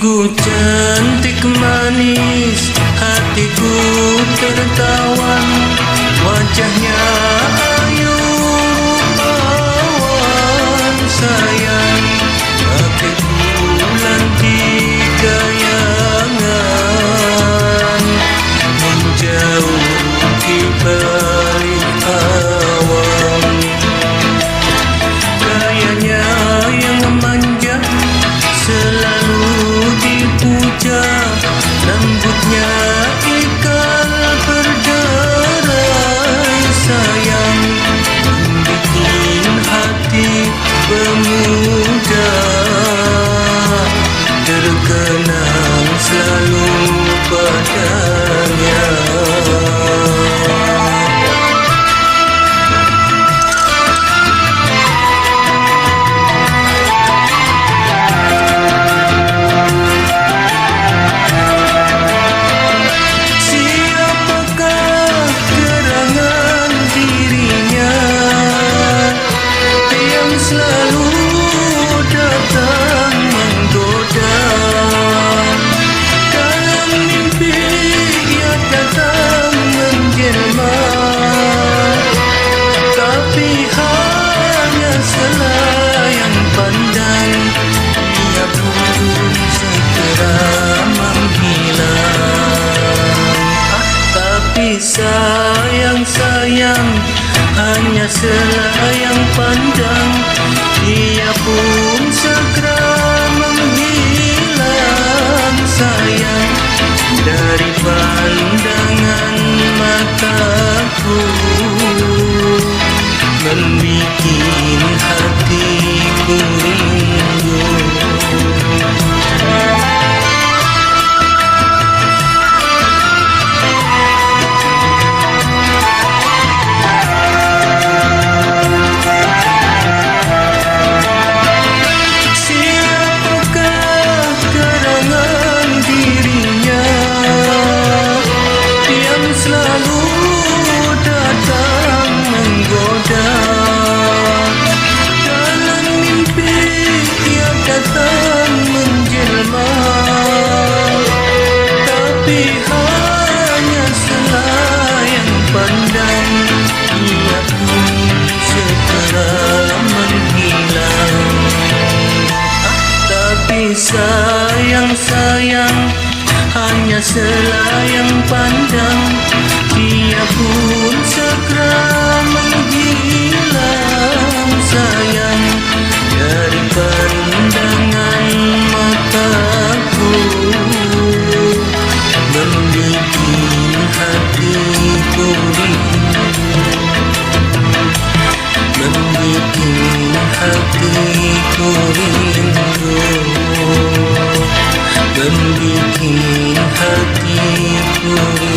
Sungguh cantik manis Hatiku tertawan Wajahnya sayang-sayang Hanya selayang pandang. Dia pun segera menghilang sayang Dari pandangan mataku. Membikin hatiku rindu Tapi hanya selayang pandang pun segera menghilang. Tapi sayang-sayang Hanya selayang pandang Dia pun segera hatiku